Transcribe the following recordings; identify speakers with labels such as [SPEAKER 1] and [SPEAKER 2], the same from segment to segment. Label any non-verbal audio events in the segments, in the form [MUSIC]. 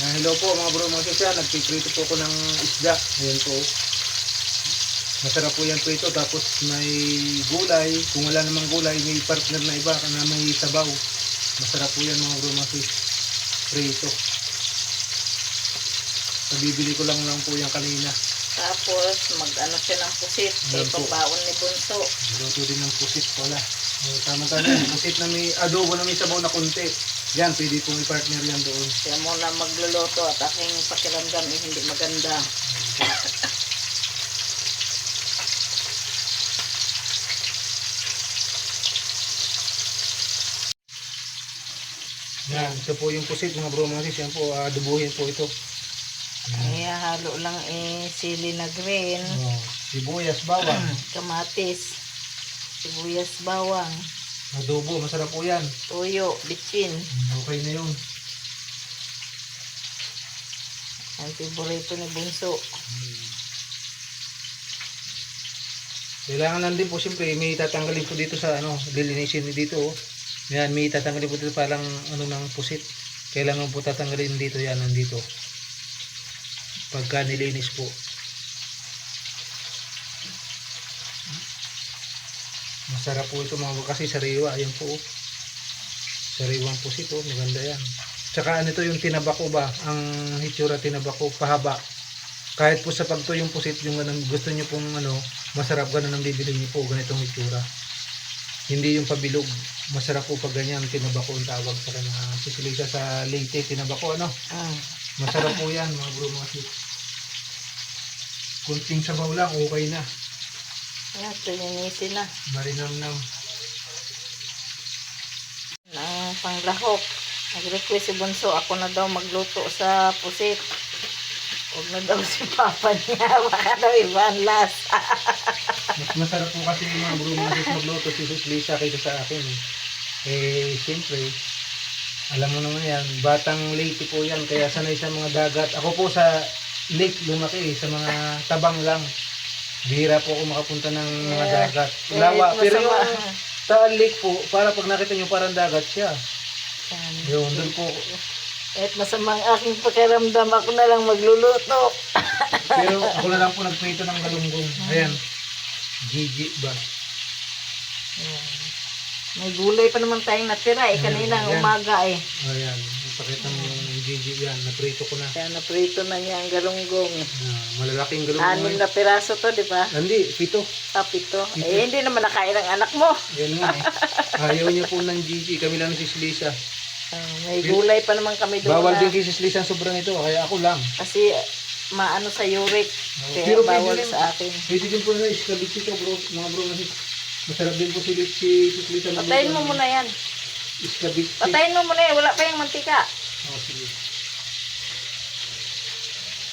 [SPEAKER 1] Ah, hello po mga bro mga sisya, nagpiprito po ako ng isda. Ayan po. Masarap po yan po ito. Tapos may gulay. Kung wala namang gulay, may partner na iba na may sabaw. Masarap po yan mga bro mga sis. Prito. Nabibili ko lang lang po yan kanina.
[SPEAKER 2] Tapos, mag-ano siya ng pusit. Kay
[SPEAKER 1] Yan po.
[SPEAKER 2] pagbaon ni Bunso.
[SPEAKER 1] Luto din ng pusit pala. Tama-tama yan. Pusit na may adobo na may sabaw na konti. Yan, pwede pong i-partner yan doon.
[SPEAKER 2] Siya muna magluluto at aking pakiramdam eh, hindi maganda.
[SPEAKER 1] Yan, ito po yung pusit mga bro mga sis. Yan po, adobohin po ito.
[SPEAKER 2] Ay, halo lang eh, sili na green,
[SPEAKER 1] Oh, sibuyas, bawang.
[SPEAKER 2] kamatis, sibuyas bawang,
[SPEAKER 1] Adobo, masarap po yan.
[SPEAKER 2] tuyo, bitchin.
[SPEAKER 1] Okay na yun.
[SPEAKER 2] Ang favorito ni Bunso.
[SPEAKER 1] Kailangan lang din po siyempre may tatanggalin po dito sa ano, lilinisin dito. Oh. Yan, may tatanggalin po dito parang ano ng pusit. Kailangan po tatanggalin dito yan nandito. Pagka nilinis po. Masarap po ito mga kasi sariwa. Ayan po. Sariwang pusit oh. Maganda yan. Tsaka ano ito yung tinabako ba? Ang hitsura tinabako pahaba. Kahit po sa pagtuyong pusit yung ganun, gusto nyo pong ano, masarap ganun ang bibili nyo po, ganitong hitsura. Hindi yung pabilog. Masarap po pag ganyan, tinabako ang tawag sa kanya. Sisilisa sa Leyte, tinabako, ano?
[SPEAKER 2] Mm.
[SPEAKER 1] Masarap po yan, mga bro, mga sis. Kunting sabaw lang, okay na.
[SPEAKER 2] Ayan, tulinisin na.
[SPEAKER 1] Marinam-nam.
[SPEAKER 2] Ang panglahok. Nag-request si Bunso, ako na daw magluto sa pusit. Huwag na daw [LAUGHS] si Papa niya. [LAUGHS] Baka daw ibang lasa.
[SPEAKER 1] Mas masarap po kasi yung mga sis magluto si Sis Lisa kaysa sa akin. Eh, eh siyempre, alam mo naman yan, batang Leyte po yan, kaya sanay sa mga dagat. Ako po sa lake lumaki, sa mga tabang lang. Bihira po ako makapunta ng mga
[SPEAKER 2] Yeah.
[SPEAKER 1] dagat.
[SPEAKER 2] Kahit
[SPEAKER 1] Lawa, pero
[SPEAKER 2] masama.
[SPEAKER 1] yung sa lake po, para pag nakita nyo parang dagat siya.
[SPEAKER 2] Yan.
[SPEAKER 1] Yun, doon po.
[SPEAKER 2] Kahit masamang aking pakiramdam, ako na lang magluluto. [LAUGHS]
[SPEAKER 1] Pero ako na lang po nagprito ng galunggong. Ayan. Gigi ba?
[SPEAKER 2] Yan. May gulay pa naman tayong natira eh. Kaninang
[SPEAKER 1] Yan.
[SPEAKER 2] umaga eh.
[SPEAKER 1] Ayan. Ipakita mo gigi yan. Naprito ko na.
[SPEAKER 2] Kaya naprito na niya ang galunggong.
[SPEAKER 1] Ah, malalaking galunggong.
[SPEAKER 2] Anim na piraso to, di ba?
[SPEAKER 1] Hindi, pito.
[SPEAKER 2] Kapito. Eh, hindi naman nakain ang anak mo.
[SPEAKER 1] Yan nga eh. Ayaw niya po ng Gigi. Kami lang si Lisa.
[SPEAKER 2] Ah, may gulay pa naman kami doon.
[SPEAKER 1] Bawal
[SPEAKER 2] na-
[SPEAKER 1] din kay Sis Lisa ang sobrang ito. Kaya ako lang.
[SPEAKER 2] Kasi maano sa uric. Kaya
[SPEAKER 1] Pero
[SPEAKER 2] bawal
[SPEAKER 1] din.
[SPEAKER 2] sa akin.
[SPEAKER 1] Pwede din po na iskabit ito bro. Mga bro. Masarap din po si, si Sis Lisa. magluto
[SPEAKER 2] Patayin mo muna yan.
[SPEAKER 1] Iskabit.
[SPEAKER 2] Patayin mo muna yan. Wala pa yung mantika.
[SPEAKER 1] Oh, sige.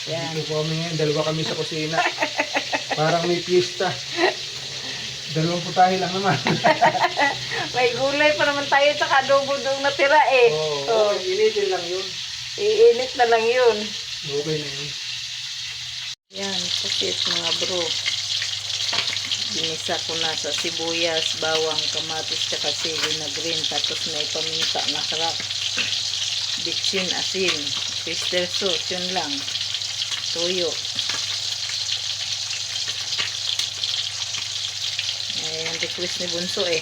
[SPEAKER 2] Yan.
[SPEAKER 1] Dito po kami ngayon. Dalawa kami sa kusina. [LAUGHS] Parang may piyesta. Dalawang putahe lang naman. [LAUGHS]
[SPEAKER 2] May gulay pa naman tayo sa adobo doon natira eh.
[SPEAKER 1] Oo. Oh, initin lang yun.
[SPEAKER 2] Iinit na lang yun.
[SPEAKER 1] Okay na yun.
[SPEAKER 2] Yan, pusit mga bro. Ginisa ko na sa sibuyas, bawang, kamatis, tsaka sili na green. Tapos may paminta na sarap. Bitchin, asin, oyster sauce, yun lang. Tuyo. Eh, yung request ni Bunso eh.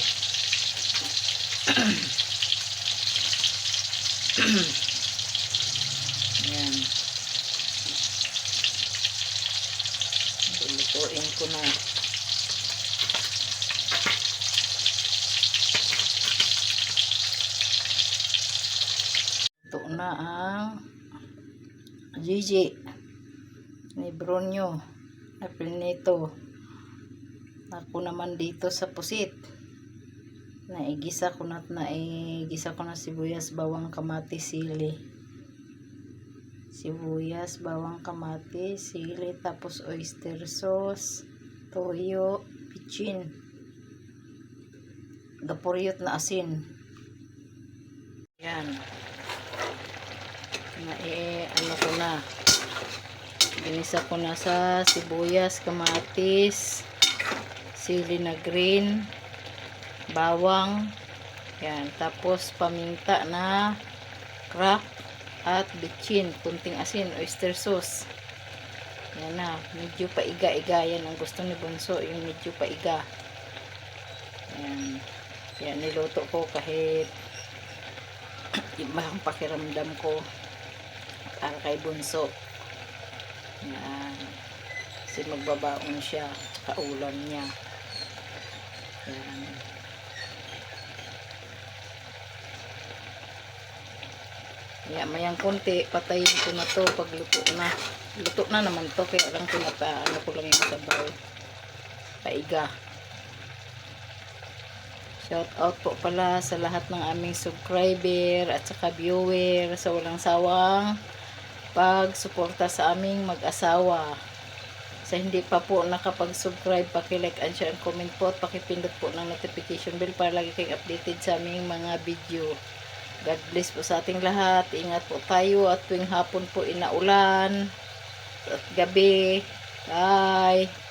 [SPEAKER 2] [CLEARS THROAT] Yan. Lulutuin ko na. Na ang Gigi. May bronyo. Aprinito. Ako naman dito sa pusit. Naigisa ko na naigisa ko na sibuyas, bawang, kamatis, sili. Sibuyas, bawang, kamatis, sili, tapos oyster sauce, toyo, pichin. Gapuryot na asin. Yan. Na eh, ano ko na. Ginisa ko na sa sibuyas, kamatis, sili na green, bawang, yan, tapos paminta na crack, at bitchin, kunting asin, oyster sauce. Yan na, medyo paiga-iga. Yan ang gusto ni Bunso, yung medyo paiga. Yan. Yan, niluto ko kahit [CLEARS THROAT] iba ang pakiramdam ko para kay Bunso. Yan. Kasi magbabaon siya, kaulam niya. Yan. Yan, mayang konti, patayin ko na to pag luto na. Luto na naman to, kaya lang pinapa, ano ko lang yung sabaw. Paiga. Shout out po pala sa lahat ng aming subscriber at saka viewer sa walang sawang pagsuporta sa aming mag-asawa. Sa hindi pa po nakapag-subscribe, paki-like and share and comment po at pakipindot po ng notification bell para lagi kayong updated sa aming mga video. God bless po sa ating lahat. Ingat po tayo at tuwing hapon po inaulan at gabi. Bye!